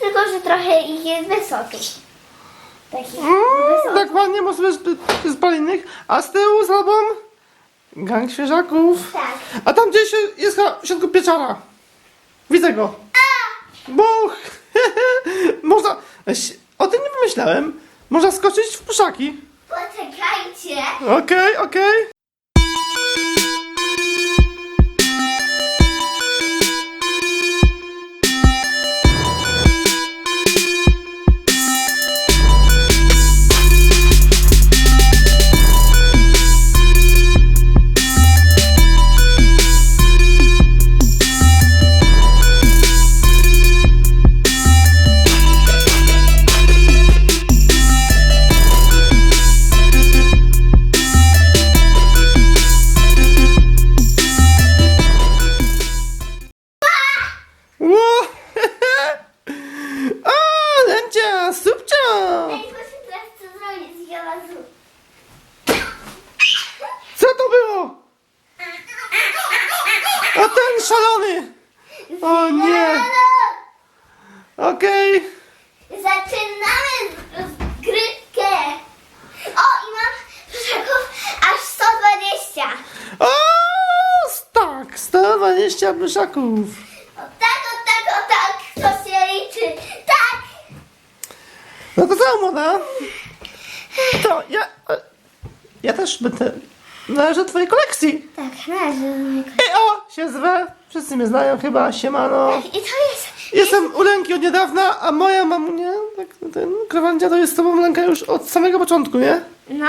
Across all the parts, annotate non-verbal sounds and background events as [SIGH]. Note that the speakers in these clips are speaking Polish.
tylko że trochę ich jest wysokich. Takich wysokich. tak ładnie, bo sobie z, z palinnych, a z tyłu za tobą gang świeżaków. Tak. A tam gdzieś jest chyba w środku pieczara. Widzę go. Buch! [LAUGHS] Można... O tym nie pomyślałem. Można skoczyć w puszaki. Poczekajcie. Okej, okej. 120 pluszaków. O tak, o tak, o tak, to się liczy. Tak. No to co, młoda? To ja... Ja też będę... Należę do twojej kolekcji. Tak, należy do. I o, się zwę. Wszyscy mnie znają chyba, siemano. Tak, i to jest... Jestem u Lenki od niedawna, a moja mamunia, tak, ten krawandzia to jest z tobą Lenka już od samego początku, nie? No.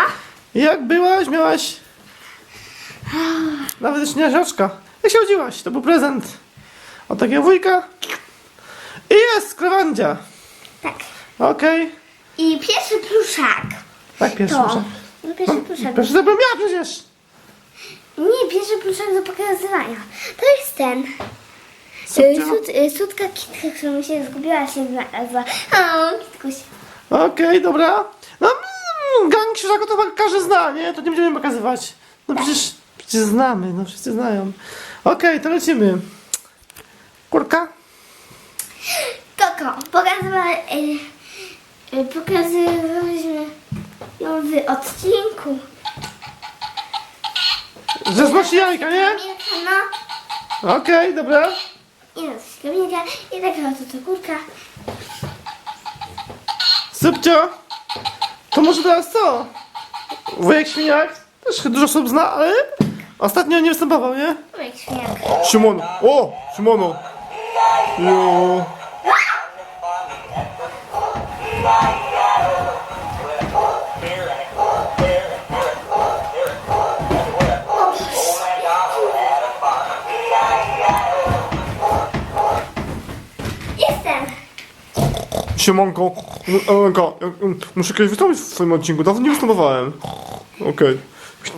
Jak byłaś, miałaś... Nawet jeszcze nie żaczka. Jak się udziłaś? To był prezent od takiego wujka. I jest krawandzia. Tak. Okej. I pierwszy pluszak. Tak, pierwszy To. No, pierwszy pluszak. Proszę, ja przecież. Nie, pierwszy pluszak do pokazywania. To jest ten. Subcio? Y, Sud, y, kitka, która mi się zgubiła, się znalazła. O, kitkuś. Okej, dobra. No, mm, gang świeżaku to każdy zna, nie? To nie będziemy pokazywać. No przecież, przecież znamy, no wszyscy znają. Okej, to lecimy. Kurka? Koko, pokazywała, y, y, pokazywałyśmy ją w odcinku. Że znosi jajka, nie? No. Okej, dobra. I na coś kamilka. I taka oto to kurka. Subcio, to może teraz co? Wujek Świniak też dużo osób zna, ale ostatnio nie występował, nie? Ojek świniak. Szymono. O, Szymono. Jo. Jestem. Siemanko. Elenka, ja, mm, muszę kiedyś wystąpić w swoim odcinku, dawno nie występowałem. Okej.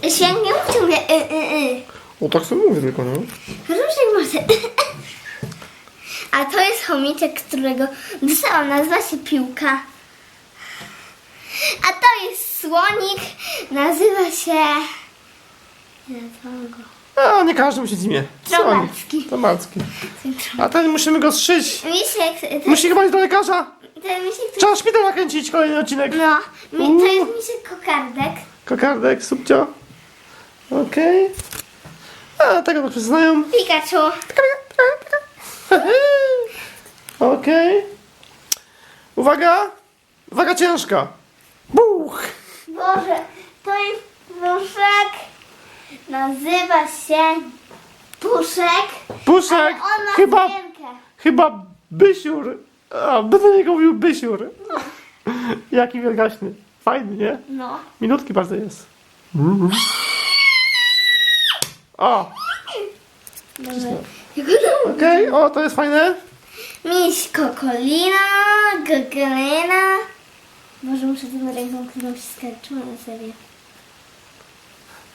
Świniak nie mnie y, y, O, tak sobie mówię tylko, no. Różek może. A to jest chomiczek, którego dostałam. Nazywa się Piłka. A to jest słonik. Nazywa się... Nie nazwałam go. A, nie każdy musi z imię. Tromacki. Tromacki. A ten musimy go zszyć. Misiek, ten, Musi chyba iść do lekarza. ten misiek, który... Trzeba szpital nakręcić kolejny odcinek. No, mi, to jest misiek kokardek. Kokardek, subcio. Okej. A, tego to wszyscy znają. Pikachu. [LAUGHS] Okej. Uwaga. Uwaga ciężka. Buch. Boże, to jest puszek. Nazywa się Puszek. Puszek. On ma Chyba, rękę. chyba Bysiur. A, będę niego mówił Bysiur. [LAUGHS] Jaki wielgaśny. Fajny, nie? No. Minutki bardzo jest. O, okej, o, to jest fajne. Miś Kokolina, Gogelina. Może muszę tym ręką, którą się skarczyła na sobie.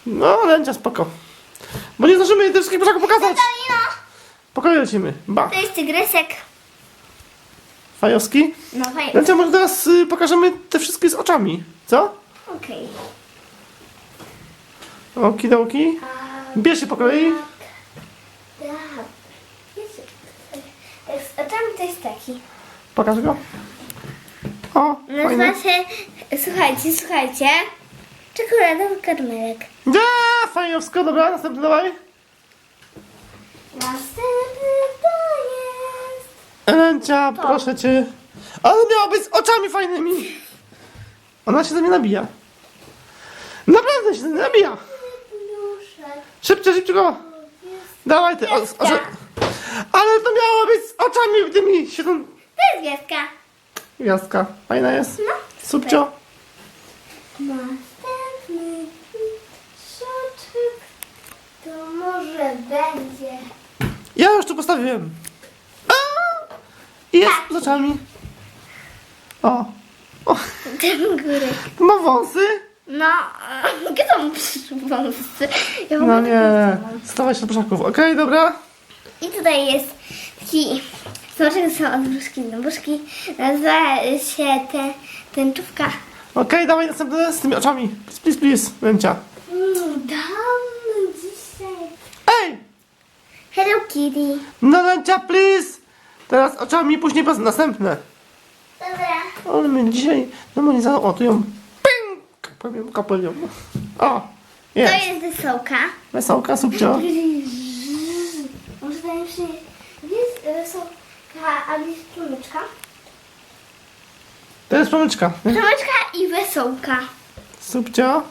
No, Lencia, spoko. Bo nie zdążymy tych wszystkich pluszaków pokazać. Karolino! Po kolei lecimy. Ba. To jest tygrysek. Fajowski. No fajnie. Lencia, może teraz y, pokażemy te wszystkie z oczami. Co? Okej. Okidoki. Bierz się po kolei. Tak. Z oczami to jest taki. Pokaż go. O, fajny. Nazywa się, słuchajcie, słuchajcie, czekoladowy karmelek. Ja, fajowsko, dobra, następny dawaj. Następny to jest... Lencia, proszę cię. Ale miała być z oczami fajnymi. Ona się ze mnie nabija. Naprawdę się ze mnie nabija. Szybciej, szybciej Dawaj ty. O, o, że- ale to miało być z oczami tymi. Siedem... To jest gwiazdka. Gwiazdka. Fajna jest. No. Subcio. Następny soczek to może będzie... Ja już tu postawiłem. A! I jest z oczami. O. o. Ten górek. Ma wąsy. No, mu przyszł wąsy? Ja No nie. Stawaj się do poszaków. Okej, dobra. I tutaj jest taki smaczek są od buszki do buszki. Nazywa się te, tęczówka. Okej, dawaj następne z tymi oczami. Please, please, please. Lencia. Mm, dam dzisiaj. Ej! Hello Kitty. No Lencia, please! Teraz oczami, później bez następne. Dobra. Ale my dzisiaj demonizacją, o tu ją! Powiem kapelią. O! To Jest. wesołka. Wesołka, subcio. Może to jeszcze jest wesołka, a jest plumyczka. To jest plamyczka. nie? Plumyczka i wesołka. Subcio.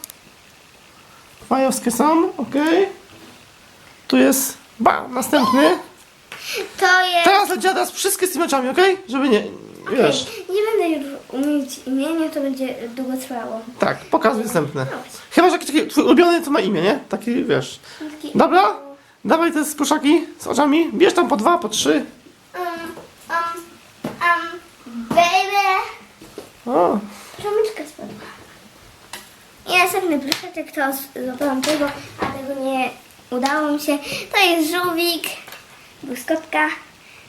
Fajowskie są, okej. Tu jest, ba, następny. To jest... Teraz Lencia, teraz wszystkie z tymi oczami, okej? Żeby nie, wiesz. Nie będę już umieć imienia, to będzie długo trwało. Tak, pokazuj następne. Chyba, że jakiś taki twój ulubiony to ma imię, nie? Taki, wiesz. Taki- Dobra? Dawaj te spuszaki z oczami. Bierz tam po dwa, po trzy. Um, um, um, baby. O, Plomyczka spadła. I następny pluszeczek to z- złapałam tego, a tego nie udało mi się. To jest żółwik, błyskotka.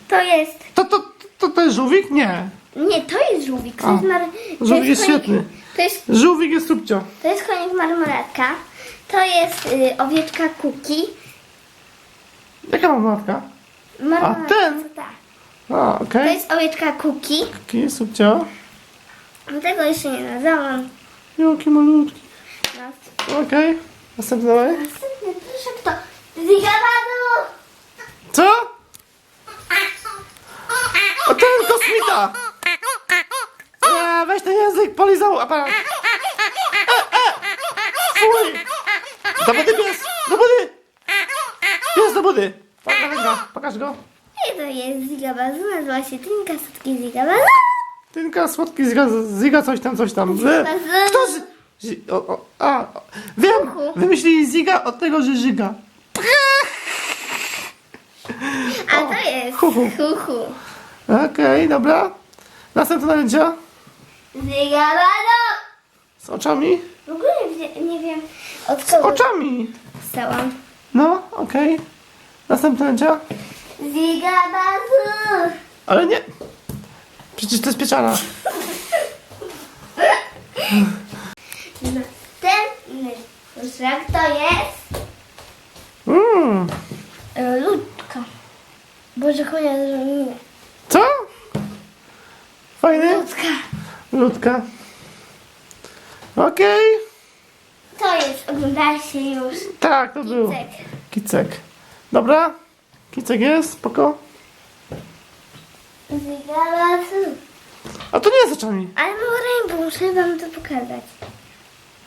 To jest... to, to, to, to jest żółwik? Nie. Nie, to jest żółwik. To A, jest mar... to żółwik jest konik- świetny. To jest, Żółwik jest subcio. to jest konik marmoratka. To jest y, owieczka kuki. Jaka mam matka? Marmoratka, A, ten? Tak. A, To okej. jest owieczka kuki. Taki subcio. Tego jeszcze nie nazwałam. Jaki malutki. No. Okej. Następny dawaj. Następny pluszek to Zigabadu! Co? O, ten kosmita! E, weź ten e! Fuj! Do wody pies! Do wody! Pies do wody! Pokaż go, pokaż go. I to jest Zigabadu, nazywa się Tynka Sutki Zigabadu. Tynka, słodki ziga, ziga coś tam, coś tam. Wy- Kto z... Zi, o, o, a, o, wiem, wymyślili ziga od tego, że żyga. A to jest Hu, hu. Huhu. Okej, dobra. Następne narzędzia Zigabadu! Z oczami. W ogóle nie, nie wiem od Z kogo oczami. dostałam. No, okej. Następne narzędzia. Zigabadu! Ale nie. Przecież to jest pieczara. Następny pluszek to jest Mmm. e, ludka. Boże, chuja zrozumienie. Co? Fajny? Ludka. Ludka. Okej. To jest, ogląda się już. Tak, to był. Cek. Kicek. Dobra. Kicek jest, spoko. Zigabadu. A to nie jest oczami. Ale mam rękę, muszę wam to pokazać.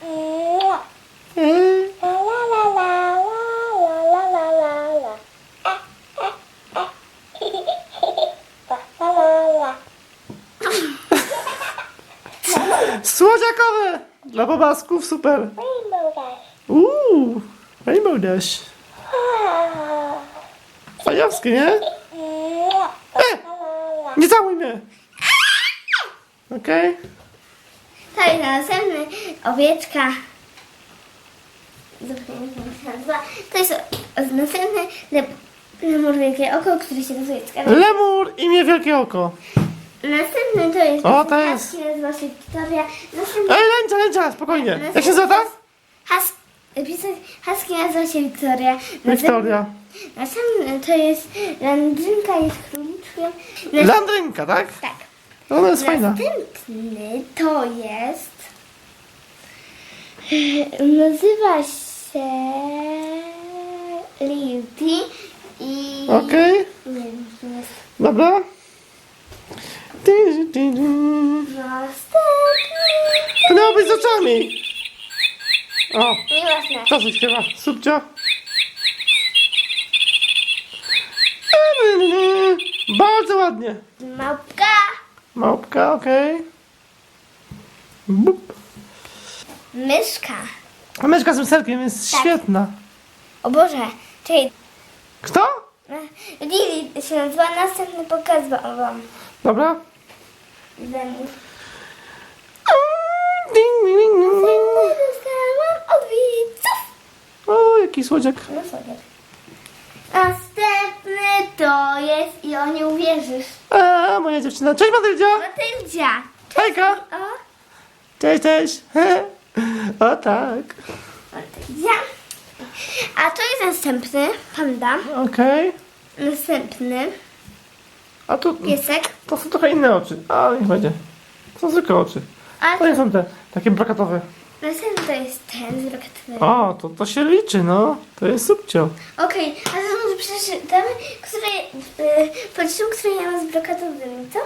Słodziakowe! Dla babasków super. Uuu, Rainbow Dash. Fajowskie, nie? E! Nie całuj mnie! Okej. To jest następny owieczka. Nazywa. To jest le- lemur wielkie oko, który się nazywa. Lemur, imię Wielkie Oko. Następny to jest... O, to jest. Nazywa się Wiktoria. Następny... Ej, Lęcia, Lęcia, spokojnie. Jak się? Hus... Piesek Husky nazywa się Wiktoria. Wiktoria. Następny to jest landrynka, jest króliczkiem. Następny... Landrynka, tak? Tak. Ona jest fajna. Następny to jest. [LAUGHS] Nazywa się. Lilty i. Okej, Nie wiem, czy jest. dobra. To miało być z oczami. O, to się śpiewa. Subcio. Bardzo ładnie. Małpka. Małpka, okej. Bup. Myszka. A myszka z myselkiem jest Tak. świetna. O Boże. Czyli. Kto? Lili się nazywa. Następny pokaz wam. Dobra. Ding, ding, ding, ding, ding. Dostałam od widzów. O, jaki słodziak. No sobie. Następny to jest i o nie uwierzysz. A, moja dziewczyna. Cześć Matyldzia. Matyldzia. Hejka. O, Cześć, cześć. [LAUGHS] O tak. Matyldzia. A to jest następny, panda. Okej. Następny A tu piesek. to są trochę inne oczy. Ale niech będzie. To są zwykłe oczy. A To nie są te, takie brokatowe. następny to jest ten z roketwy. O, to, to się liczy, no. To jest subcio. Okej, a to może przeczytamy, które, yy, policzymy, które ja mam z brokatowymi, co?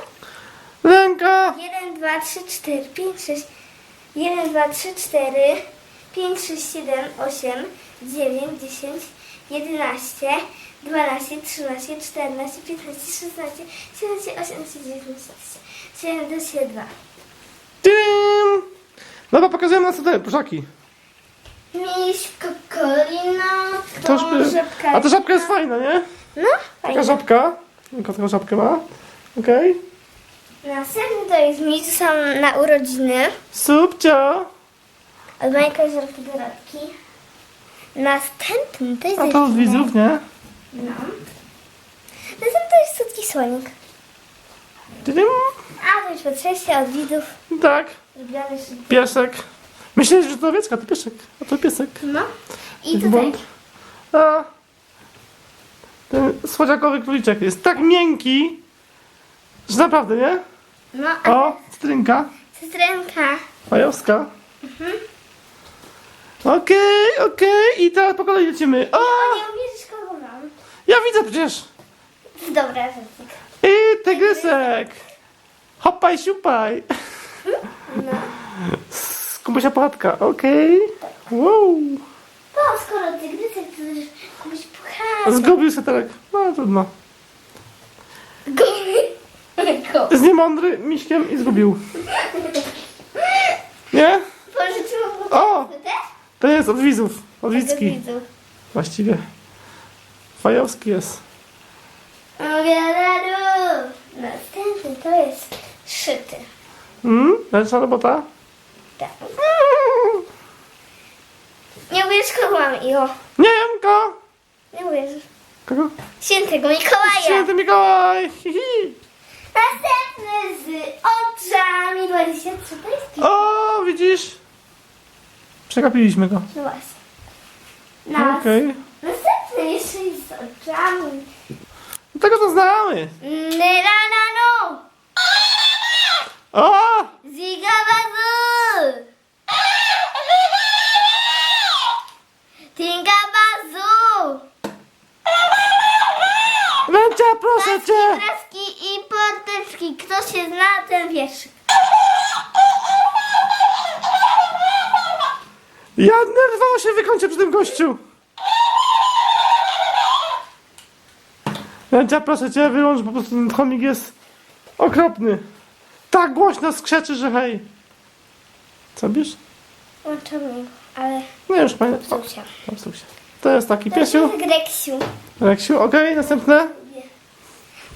Ręka. 1, 2, 3, 4, 5, 6, 1, 2, 3, 4, 5, 6, 7, 8, 9, 10, 11, 12, 13, 14, 15, 16, 17, 18, 19, 72. Tym. Dobra, pokazuję na co te pluszaki. Miś, kokolino, To by... żabka. A ta żabka jest fajna, nie? No, Taka fajnie. żabka. Tylko taką żabkę ma. Okej. Następny to jest mi, to są na urodziny. Subcio. Od mojej koleżanki Dorotki. Następny to jest... A to od widzów, nie? No. Następny to jest słodki słonik. Tym. A to już po trzecie od widzów. Tak. Szybko. Piesek. Myślałeś, że to owiecka, to piesek. A to piesek. No. I tutaj. A. Ten słodziakowy króliczek jest tak miękki, że naprawdę, nie? No, a O, cytrynka. cytrynka. Fajowska. Okej, okej. I teraz po kolei lecimy. O, Nie. Ja widzę przecież. Dobra, Zofik. I tygrysek. Hopaj, siupaj. No. Skubusia płatka, okej. Wow. No, skoro tygrysek, to też komuś pucha. Zgubił sweterek. No trudno. Go. Jest niemądry miśkiem i zgubił. Nie? Pożyczyłam O! też? To jest od widzów. Od widzki. widzów. Właściwie. Fajowski jest. Obiadadu. Następny to jest szyty. Hmm? Ręczna robota? Tak. Nie uwierzysz kogo mam Iwo. Nie wiem, ko. Nie uwierzysz. Kogo? Świętego Mikołaja. Święty Mikołaj. Hi, hi. Następny z oczami 23 to jest O, widzisz? Przegapiliśmy go. No właśnie. Nas... Okej. Następny jeszcze jest z oczami. Tego to znamy. Nyranano. O! Zigabazu. Tingabazu. Ręcia, proszę cię. Kraski i porteczki. Kto się zna, ten wierszyk. Ja nerwowo się wykończę przy tym gościu. Ręcia, proszę cię, wyłącz, po prostu ten chomik jest okropny. Tak głośno skrzeczy, że hej. Co bierz? Oczami, ale No już, panie. O, popsuł się. To jest taki To piesiu. jest Greksiu. Reksiu, okej, następne.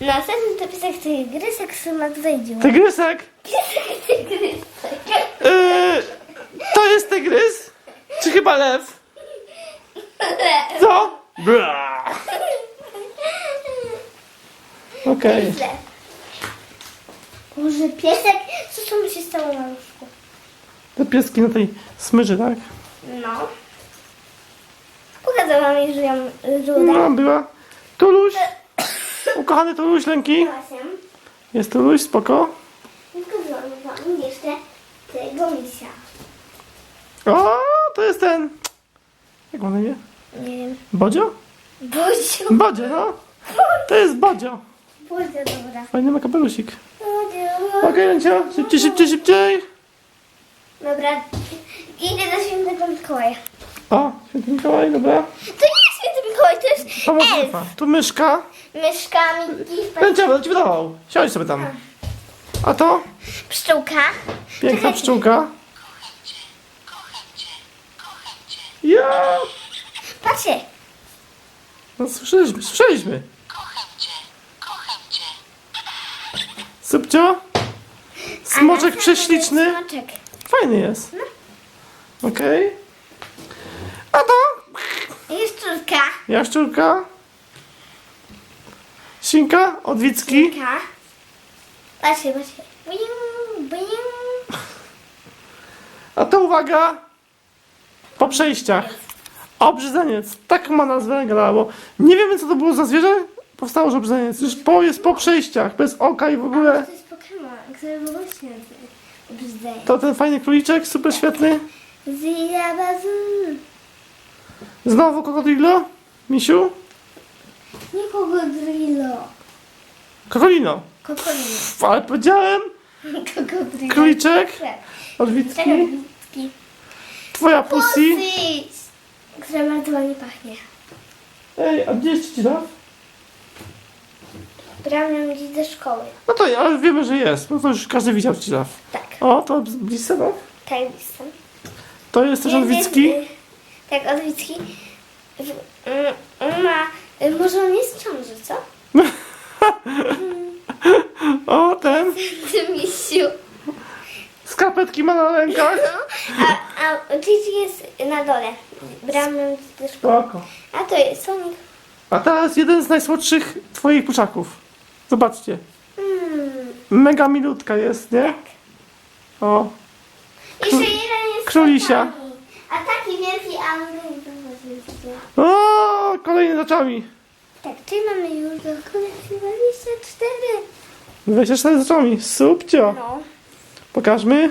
Następny to piesek tygrysek, sumak wejdzie. Tygrysek. Piesek tygrysek. Yy, lew? Co? Bra. Okej. Źle. Może piesek? Co co mu się stało na łóżku? Te pieski na tej smyczy, tak? No. Pokazała mi, że ją ruda. No, była. Tuluś. Ukochany Tuluś, Lęki. Właśnie. Jest Tuluś, spoko. Tylko wam jeszcze tego misia. O, to jest ten. Jak ma na imię? Nie wiem. Bodzio? Bodziu. Bodzio, no. To jest Bodzio. Bodziu, dobra. Fajny ma kapelusik. Okej, Lęcia. Szybciej, szybciej, szybciej. Dobra. Idę do świętego Mikołaja. O, święty Mikołaj, dobra. To nie jest święty Mikołaj, to jest elf. Pomocnica. Tu myszka. Myszka, Miki, Lęcia, będę ci wydawał. Siądź sobie tam. A to? pszczółka. Piękna pszczółka. Ja. Patrzcie. No słyszeliśmy, słyszeliśmy. Subcio? Smoczek prześliczny. Smoczek. Fajny jest. Okej. A to? Jest córka. Jaszczurka. Świnka, odwicki. Córka. Patrzcie, patrzcie. Bing, bing. A to uwaga. Po przejściach. Obrzydzeniec. Tak ma nazwę gra, bo nie wiemy co to było za zwierzę. Powstało, że obrzydzeniec. Już po, jest po przejściach, bez oka i w ogóle. To jest Pokémon, który był właśnie obrzydzaje. To ten fajny króliczek, super świetny. Zira bazu. Znowu krokodilo. Misiu. Nie. Krokolino. Kokolino. F, Ale powiedziałem. [LAUGHS] Kogodrilo. Króliczek. Tak. Odwicki. Czekaj, Twoja pussy. Która bardzo ładnie pachnie. Ej, a gdzie jest Cicilaf? Brałam ją ze szkoły. No to ale wiemy, że jest. No to już każdy widział Cicilaf. Tak, O, to blisce, no. tak jestem. To jest też odwicki. y, Tak, odwicki. W- mm, On ma... y, Może on jest w ciąży, co? [LAUGHS] O, ten. Ty [LAUGHS] misiu. Skarpetki ma na rękach. [LAUGHS] No, a, a Gigi jest na dole. Brałam ją ze szkoły. Spoko. A to jest Sonic. A teraz jeden z najsłodszych twoich puszaków. Zobaczcie. Mm, Mega milutka jest, nie? tak. O. Jeszcze jeden jest Królisia. oczami. A taki wielki, a on nie wielki. O, kolejny z oczami. Tak, czyli mamy już do kolekcji 24. 24 z oczami. Subcio. No. Pokażmy.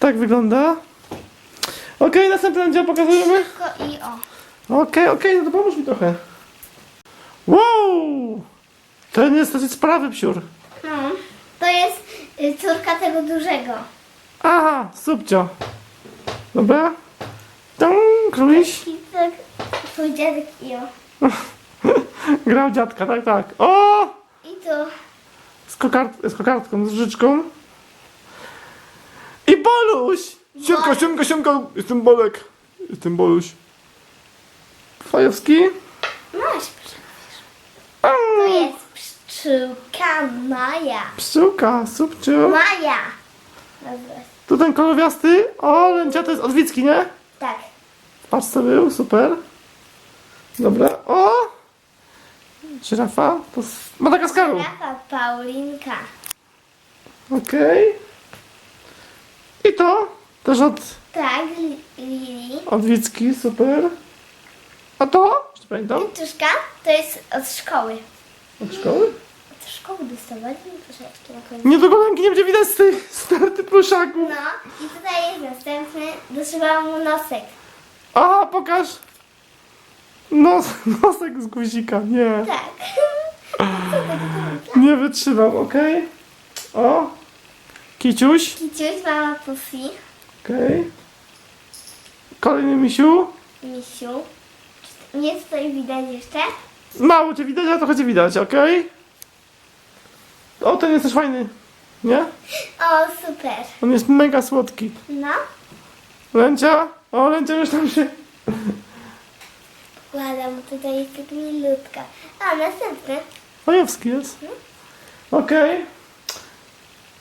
Tak wygląda. Okej, następny dział pokazujemy. Tylko i o. Okej, okej, no to pomóż mi trochę. Wow! Ten jest dosyć sprawy psiur. No. To jest y, córka tego dużego. Aha, subcio. Dobra. Tam, króliś. I tak, twój dziadek i o. [LAUGHS] Grał dziadka, tak, tak. O! I to. Z, kokard z kokardką, z życzką. I Boluś! Siemka, siemka, siemka, jestem Bolek. Jestem Boluś. Fajowski. Masz, to Mm, jest pszczółka Maja. Pszczółka, subcio. Maja. Tu ten kolorowiasty. O, lęcia to jest odwicki, nie? Tak. Patrz co był, super. Dobra, o! Żyrafa, to z Madagaskaru. Taka Paulinka. Okej. I to też od Tak, Li- Lili. odwicki, super. A to? Jeszcze pamiętam. Tuszka to jest od szkoły. Od szkoły? Szkoły dostawali mi troszeczkę na końcu. Nie do golęki nie będzie widać z tych starty pluszaków. No i tutaj jest następny. Doszywałam mu nosek. Aha, pokaż. Nos, [LAUGHS] nosek z guzika, nie. Tak. [LAUGHS] Nie wytrzymam, okej. O. Kiciuś, Kiciuś, mama Puffy, okej. Kolejny misiu. misiu. Nie tutaj widać jeszcze. Mało cię widać, a trochę cię widać, okej? O, ten jest też fajny, nie? O, super. On jest mega słodki. No. Lęcia? O, Lęcia już tam się... Ładam, tutaj jest tak milutka. A, następny. Majewski jest. Okej.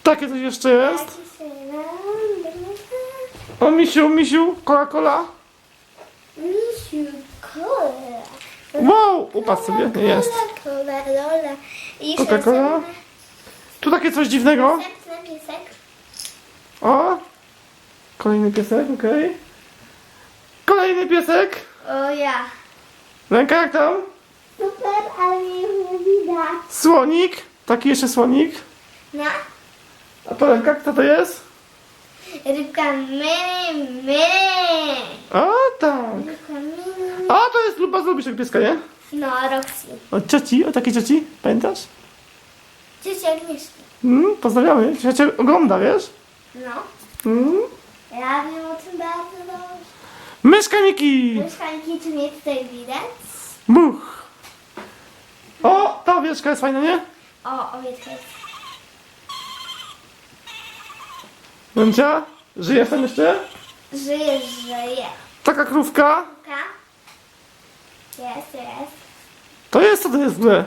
Takie coś jeszcze jest. Taki. O, misiu, misiu, Coca-Cola. Coca-Cola. Wow, upatrz sobie, jest. Coca-Cola. I Coca-Cola? Tu takie coś dziwnego. Następny piesek. O! Kolejny piesek, okej. Kolejny piesek. O ja. Ręka jak tam? Super, ale nie widać. Słonik. Taki jeszcze słonik. No. A to ręka, kto to jest? Rybka mini, mini. O tak. Rybka. A to jest luba zrobić tak pieska, nie? No, Roxy. Od cioci, od takiej cioci, pamiętasz? Ciocia Agnieszki. Mm, pozdrawiamy. Ciocia ogląda, wiesz? No. Mm. Ja wiem o tym bardzo dobrze. Myszka Miki! Mieszkanki, czy mnie tutaj widać? Buch! O, ta owieczka jest fajna, nie? O, owieczka jest. Ręcia, żyjesz tam jeszcze? Żyje, żyje. Taka krówka. Ka? Jest, jest. To jest, co to jest w ogóle?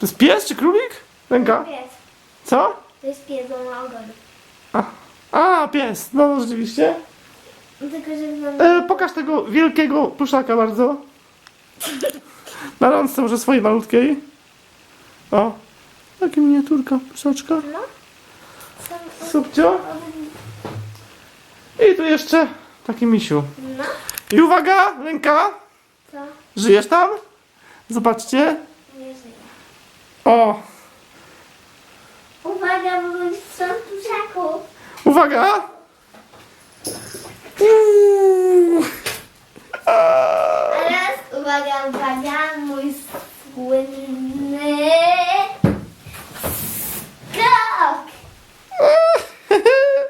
To jest pies czy królik? Ręka? Pies. Co? To jest pies, bo ma ogon. A, a pies, no rzeczywiście. No Tylko, że wygląda... E, pokaż tego wielkiego pluszaka bardzo. Na rączce może swojej malutkiej. O, taka miniaturka pluszaczka. No. Są... Subcio. I tu jeszcze taki misiu. No. I uwaga, ręka. Co? Żyjesz tam? Zobaczcie. Nie żyje. O, Uwaga, bo są tuzaków. Uwaga! Teraz uwaga, uwaga, mój słynny skok! [LAUGHS] [LAUGHS]